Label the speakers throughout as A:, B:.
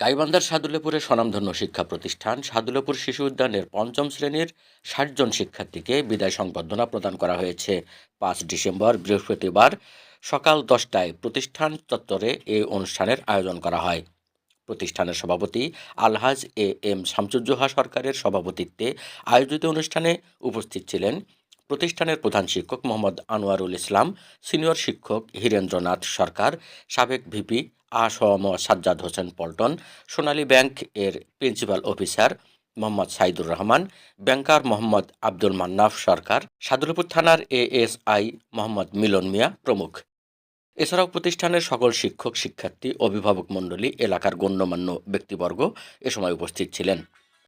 A: গাইবান্ধার সাদুল্যপুরে স্বনামধন্য শিক্ষা প্রতিষ্ঠান সাদুল্যপুর শিশু উদ্যানের পঞ্চম শ্রেণির ষাটজন শিক্ষার্থীকে বিদায় সংবর্ধনা প্রদান করা হয়েছে। পাঁচ ডিসেম্বর, বৃহস্পতিবার সকাল দশটায় প্রতিষ্ঠান চত্বরে এই অনুষ্ঠানের আয়োজন করা হয়। প্রতিষ্ঠানের সভাপতি আলহাজ এ এম শামসুজ্জোহা সরকারের সভাপতিত্বে আয়োজিত অনুষ্ঠানে উপস্থিত ছিলেন প্রতিষ্ঠানের প্রধান শিক্ষক মোহাম্মদ আনোয়ারুল ইসলাম, সিনিয়র শিক্ষক হীরেন্দ্রনাথ সরকার, সাবেক ভিপি আসম সাজ্জাদ হোসেন পল্টন, সোনালী ব্যাংক এর principal officer Mohammad Saidur Rahman, banker Mohammad Abdul Mannaf Sarkar, Sadullapur থানার এএসআই মোহাম্মদ মিলন মিয়া প্রমুখ। এছাড়াও প্রতিষ্ঠানের সকল শিক্ষক, শিক্ষার্থী, অভিভাবক মণ্ডলী, এলাকার গণ্যমান্য ব্যক্তিবর্গ এ সময় উপস্থিত ছিলেন।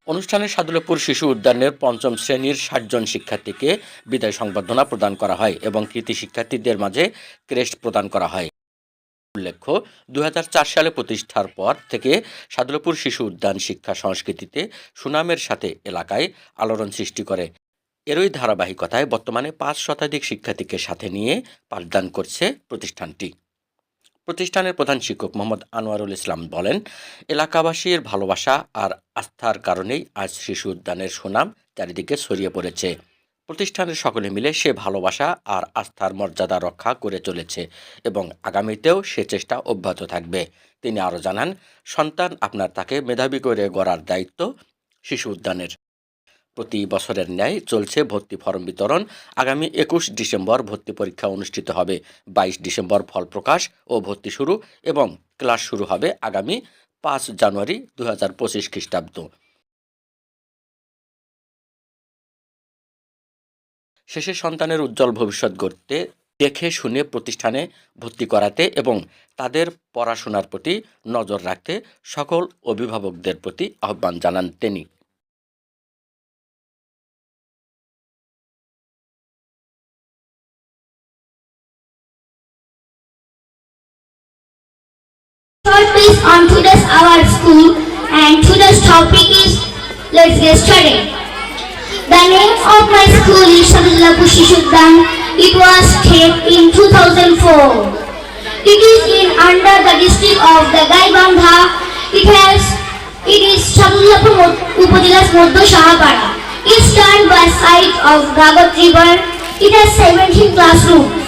A: অনুষ্ঠানে সাদুলপুর শিশু উদ্যানের পঞ্চম শ্রেণির ষাটজন শিক্ষার্থীকে বিদায় সংবর্ধনা প্রদান করা হয় এবং কৃতি শিক্ষার্থীদের মাঝে ক্রেস্ট প্রদান করা হয়। উল্লেখ্য দুই হাজার চার সালে প্রতিষ্ঠার পর থেকে সাদলপুর শিশু উদ্যান শিক্ষা সংস্কৃতিতে সুনামের সাথে এলাকায় আলোড়ন সৃষ্টি করে। এরই ধারাবাহিকতায় বর্তমানে পাঁচ শতাধিক শিক্ষার্থীকে সাথে নিয়ে পাঠদান করছে প্রতিষ্ঠানটি। প্রতিষ্ঠানের প্রধান শিক্ষক মোহাম্মদ আনোয়ারুল ইসলাম বলেন, এলাকাবাসীর ভালোবাসা আর আস্থার কারণেই আজ শিশু উদ্যানের সুনাম চারিদিকে ছড়িয়ে পড়েছে। প্রতিষ্ঠানের সকলে মিলে সে ভালোবাসা আর আস্থার মর্যাদা রক্ষা করে চলেছে এবং আগামীতেও সে চেষ্টা অব্যাহত থাকবে। তিনি আরও জানান, সন্তান আপনার তাকে মেধাবী করে গড়ার দায়িত্ব শিশু উদ্যানের। প্রতি বছরের ন্যায় চলছে ভর্তি ফর্ম বিতরণ। আগামী একুশ ডিসেম্বর ভর্তি পরীক্ষা অনুষ্ঠিত হবে। বাইশ ডিসেম্বর ফল প্রকাশ ও ভর্তি শুরু এবং ক্লাস শুরু হবে আগামী পাঁচ জানুয়ারি দু হাজার পঁচিশ খ্রিস্টাব্দ। শেষে সন্তানের উজ্জ্বল ভবিষ্যৎ গড়তে, দেখে শুনে প্রতিষ্ঠানে ভর্তি করাতে এবং তাদের পড়াশোনার প্রতি নজর রাখতে সকল অভিভাবকদের প্রতি আহ্বান জানান তিনি
B: on today's our school and today's topic is, let's get started. The name of my school is Shadullah Pushishuddan. It was established in 2004. It is in under the district of the Gaibandha. It has it is Shadullapur Upadilas Moddo Shahapara. It stands by side of Gagat River. It has 17 classrooms.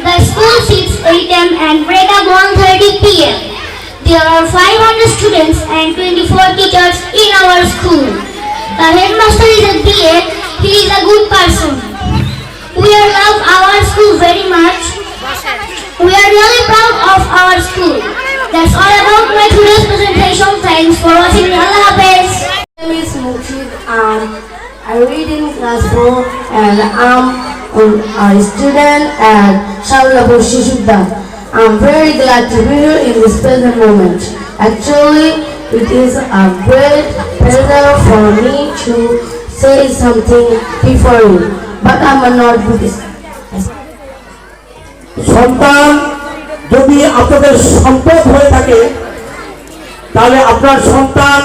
B: The school sits 8 am and break up 1.30 pm. There are 500 students and 24 teachers in our school. Headmaster is a DA. He is a good person. We love our school very much. We are really proud of our school. That's all about my today's presentation. Thanks for watching. Allah Hafiz.
C: My name is Mukshid and I read in class 4 and I'm a student at Shalapur Shishudam. I'm very glad to be here in this present moment. Actually, it is a great pleasure for me to say something before you, but I'm not Buddhist.
D: সন্তান যদি আপনাদের সম্পদ হয়ে থাকে তাহলে আপনার সন্তান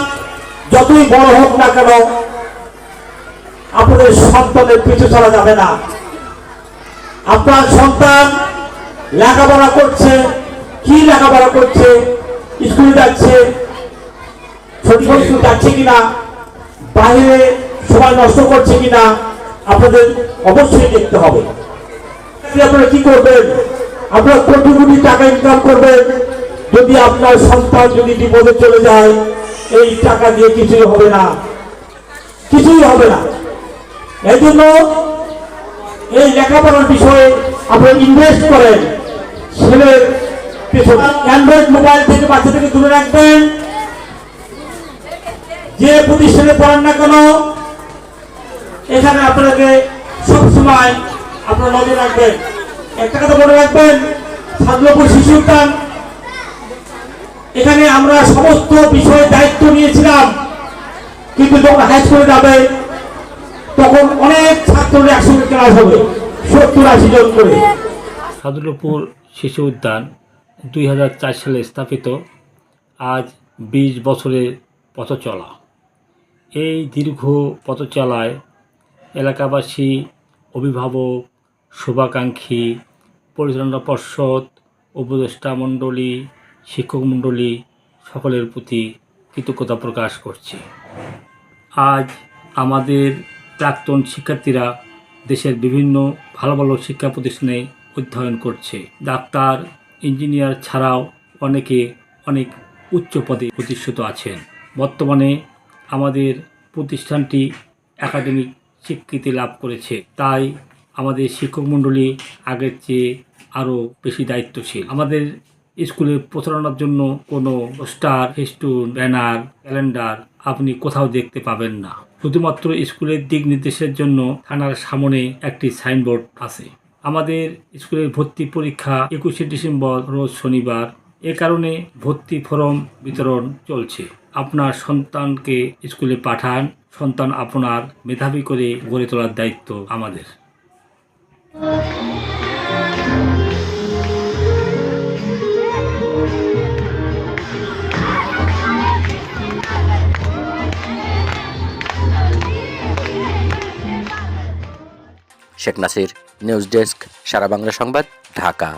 D: যতই বড় হোক না কেন আপনাদের সন্তানের পিছু চলা যাবে না আপনার সন্তান লেখাপড়া করছে কি লেখাপড়া করছে স্কুলে যাচ্ছে স্কুল যাচ্ছে কিনা? বাইরে সময় নষ্ট করছে কিনা? আপনাদের অবশ্যই দেখতে হবে। আপনারা কি করবেন? আপনারা কোটি টাকা ইনকাম করবেন। যদি আপনার সন্তান যদি বিপদে চলে যায়, এই টাকা দিয়ে কিছুই হবে না। কিছুই হবে না। এই জন্য এই লেখাপড়ার বিষয়ে আপনারা ইনভেস্ট করেন। ছেলের পেছনে অ্যান্ড্রয়েড মোবাইল থেকে বাচ্চাদেরকে দূরে রাখবেন। যে প্রতিষ্ঠানে পড়ান না কেন, এখানে আপনাকে সবসময় আপনারা নজর রাখবেন। একটা কথা মনে রাখবেন, সাদলপুর শিশু উদ্যান, এখানে আমরা সমস্ত বিষয়ে দায়িত্ব নিয়েছিলাম, কিন্তু যখন হাই স্কুলে যাবে, তখন অনেক ছাত্ররা একসঙ্গে ক্লাস হবে, সত্তর আশি জন করে।
E: সাদুলপুর শিশু উদ্যান দুই হাজার চার সালে স্থাপিত, আজ বিশ বছরের পথ চলা এই দীর্ঘ পথ চলায় এলাকাবাসী, অভিভাবক, শুভাকাঙ্ক্ষী, পরিচালনা পর্ষদ, উপদেষ্টা মণ্ডলী, শিক্ষক মণ্ডলী সকলের প্রতি কৃতজ্ঞতা প্রকাশ করছি। আজ আমাদের প্রাক্তন শিক্ষার্থীরা দেশের বিভিন্ন ভালো ভালো শিক্ষা প্রতিষ্ঠানে অধ্যয়ন করছে। ডাক্তার, ইঞ্জিনিয়ার ছাড়াও অনেকে অনেক উচ্চ পদে প্রতিষ্ঠিত আছেন। বর্তমানে আমাদের প্রতিষ্ঠানটি একাডেমিক স্বীকৃতি লাভ করেছে। তাই আমাদের শিক্ষক মণ্ডলী আগের চেয়ে আরও বেশি দায়িত্বশীল। আমাদের স্কুলে প্রচারণার জন্য কোনো পোস্টার ফেস্টুন, ব্যানার, ক্যালেন্ডার আপনি কোথাও দেখতে পাবেন না। শুধুমাত্র স্কুলের দিক নির্দেশের জন্য থানার সামনে একটি সাইনবোর্ড আছে। আমাদের স্কুলের ভর্তি পরীক্ষা একুশে ডিসেম্বর, রোজ শনিবার। এ কারণে ভর্তি ফরম বিতরণ চলছে। আপনার সন্তানকে স্কুলে পাঠান। সন্তান আপনার মেধাবী করে গড়ে তোলার দায়িত্ব আমাদের।
A: Sheikh Nasir, news desk, Sara Bangla Sangbad, Dhaka.